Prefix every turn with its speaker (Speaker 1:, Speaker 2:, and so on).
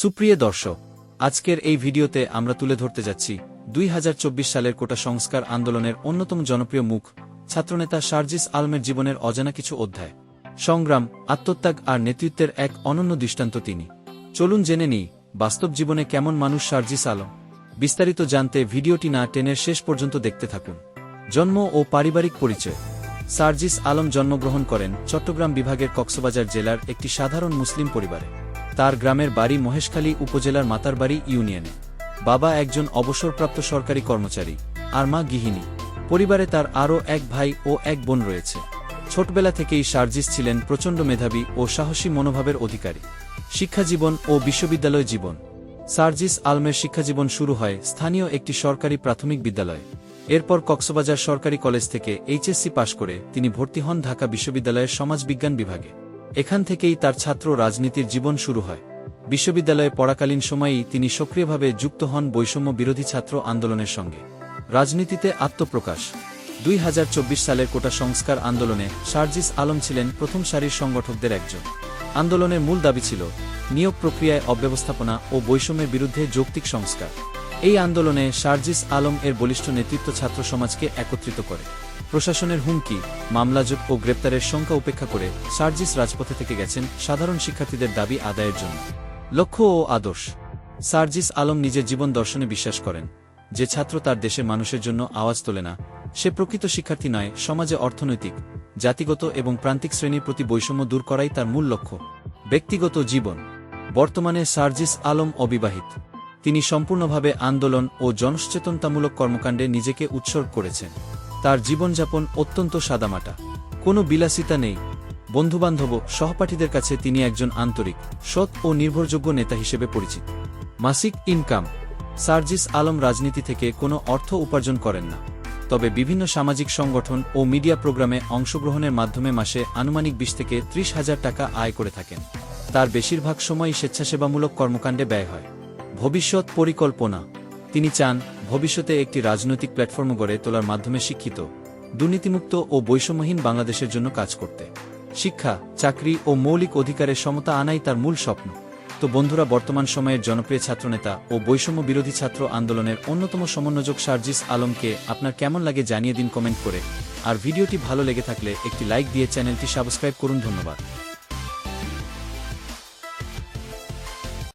Speaker 1: সুপ্রিয় দর্শক, আজকের এই ভিডিওতে আমরা তুলে ধরতে যাচ্ছি দুই হাজার চব্বিশ সালের কোটা সংস্কার আন্দোলনের অন্যতম জনপ্রিয় মুখ, ছাত্রনেতা শারজিস আলমের জীবনের অজানা কিছু অধ্যায়। সংগ্রাম, আত্মত্যাগ আর নেতৃত্বের এক অনন্য দৃষ্টান্ত তিনি। চলুন জেনে নিই, বাস্তব জীবনে কেমন মানুষ শারজিস আলম। বিস্তারিত জানতে ভিডিওটি না টেনের শেষ পর্যন্ত দেখতে থাকুন। জন্ম ও পারিবারিক পরিচয়। সার্জিস আলম জন্মগ্রহণ করেন চট্টগ্রাম বিভাগের কক্সবাজার জেলার একটি সাধারণ মুসলিম পরিবারে। তার গ্রামের বাড়ি মহেশখালী উপজেলার মাতারবাড়ি ইউনিয়নে। বাবা একজন অবসরপ্রাপ্ত সরকারি কর্মচারী, আর মা গৃহিণী। পরিবারে তার আরও এক ভাই ও এক বোন রয়েছে। ছোটবেলা থেকেই সার্জিস ছিলেন প্রচণ্ড মেধাবী ও সাহসী মনোভাবের অধিকারী। শিক্ষাজীবন ও বিশ্ববিদ্যালয় জীবন। সার্জিস আলমের শিক্ষাজীবন শুরু হয় স্থানীয় একটি সরকারি প্রাথমিক বিদ্যালয়ে। এরপর কক্সবাজার সরকারি কলেজ থেকে এইচএসসি পাশ করে তিনি ভর্তি হন ঢাকা বিশ্ববিদ্যালয়ের সমাজবিজ্ঞান বিভাগে। এখান থেকেই তার ছাত্র রাজনীতির জীবন শুরু হয়। বিশ্ববিদ্যালয়ে পড়াকালীন সময়েই তিনি সক্রিয়ভাবে যুক্ত হন বৈষম্য বিরোধী ছাত্র আন্দোলনের সঙ্গে। রাজনীতিতে আত্মপ্রকাশ। দুই হাজার চব্বিশ সালের কোটা সংস্কার আন্দোলনে শারজিস আলম ছিলেন প্রথম সারির সংগঠকদের একজন। আন্দোলনের মূল দাবি ছিল নিয়োগ প্রক্রিয়ায় অব্যবস্থাপনা ও বৈষম্যের বিরুদ্ধে যৌক্তিক সংস্কার। এই আন্দোলনে শারজিস আলম এর বলিষ্ঠ নেতৃত্ব ছাত্র সমাজকে একত্রিত করে। প্রশাসনের হুমকি মামলাজট ও গ্রেপ্তারের সংখ্যা উপেক্ষা করে সার্জিস রাজপথে থেকে গেছেন সাধারণ শিক্ষার্থীদের দাবি আদায়ের জন্য। লক্ষ্য ও আদর্শ। সার্জিস আলম নিজের জীবন দর্শনে বিশ্বাস করেন। যে ছাত্র তার দেশের মানুষের জন্য আওয়াজ তোলে না, সে প্রকৃত শিক্ষার্থী নয়, সমাজে অর্থনৈতিক, জাতিগত এবং প্রান্তিক শ্রেণির প্রতি বৈষম্য দূর করাই তার মূল লক্ষ্য। ব্যক্তিগত জীবন। বর্তমানে সার্জিস আলম অবিবাহিত। তিনি সম্পূর্ণভাবে আন্দোলন ও জনসচেতনতামূলক কর্মকাণ্ডে নিজেকে উৎসর্গ করেছেন। তার জীবনযাপন অত্যন্ত সাদামাটা। কোনো বিলাসিতা নেই। বন্ধুবান্ধব সহপাঠীদের কাছে তিনি একজন আন্তরিক, সৎ ও নির্ভরযোগ্য নেতা হিসেবে পরিচিত। মাসিক ইনকাম। সার্জিস আলম রাজনীতি থেকে কোনো অর্থ উপার্জন করেন না। তবে বিভিন্ন সামাজিক সংগঠন ও মিডিয়া প্রোগ্রামে অংশগ্রহণের মাধ্যমে মাসে আনুমানিক বিশ থেকে ত্রিশ হাজার টাকা আয় করে থাকেন। তার বেশিরভাগ সময়ই স্বেচ্ছাসেবামূলক কর্মকাণ্ডে ব্যয় হয়। ভবিষ্যৎ পরিকল্পনা। তিনি চান ভবিষ্যতে একটি রাজনৈতিক প্ল্যাটফর্ম গড়ে তোলার মাধ্যমে শিক্ষিত, দুর্নীতিমুক্ত ও বৈষম্যহীন বাংলাদেশের জন্য কাজ করতে। শিক্ষা, চাকরি ও মৌলিক অধিকারের সমতা আনাই তার মূল স্বপ্ন। তো বন্ধুরা, বর্তমান সময়ের জনপ্রিয় ছাত্রনেতা ও বৈষম্য বিরোধী ছাত্র আন্দোলনের অন্যতম সমন্বয়ক সার্জিস আলমকে আপনার কেমন লাগে জানিয়ে দিন কমেন্ট করে। আর ভিডিওটি ভালো লেগে থাকলে একটি লাইক দিয়ে চ্যানেলটি সাবস্ক্রাইব করুন, ধন্যবাদ।